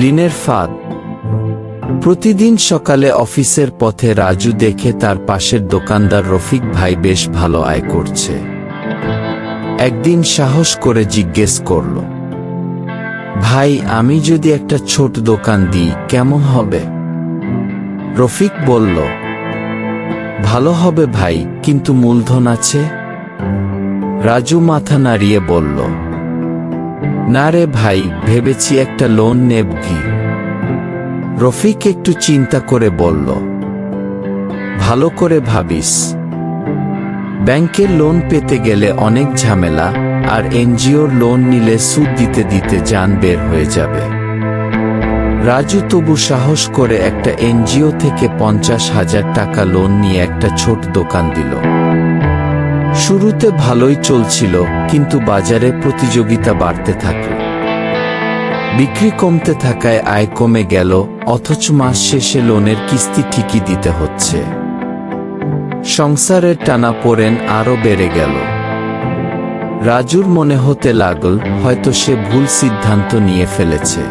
লিনের ফাঁদ। প্রতিদিন সকালে অফিসের পথে রাজু দেখে তার পাশের দোকানদার রফিক ভাই বেশ ভালো আয় করছে। একদিন সাহস করে জিজ্ঞেস করল, ভাই, আমি যদি একটা ছোট দোকান দিই, কেমন হবে? রফিক বলল, ভালো হবে ভাই, কিন্তু মূলধন আছে? রাজু মাথা নাড়িয়ে বলল না রে ভাই, ভেবেছি একটা লোন নেব কি? রফিক একটু চিন্তা করে বলল, ভালো করে ভাবিস। ব্যাংকের লোন পেতে গেলে অনেক ঝামেলা, আর এনজিওর লোন নিলে সুদ দিতে দিতে যান বের হয়ে যাবে। রাজু তবু সাহস করে একটা এনজিও থেকে পঞ্চাশ হাজার টাকা লোন নিয়ে একটা ছোট দোকান দিল। শুরুতে ভালোই চলছিল, কিন্তু বাজারে প্রতিযোগিতা বাড়তে থাকল বিক্রি কমতে থাকায় আয় কমে গেল, অথচ মাস শেষে লোনের কিস্তি ঠিকই দিতে হচ্ছে। সংসারের টানা পড়েন আরও বেড়ে গেল। রাজুর মনে হতে লাগল, হয়তো সে ভুল সিদ্ধান্ত নিয়ে ফেলেছে।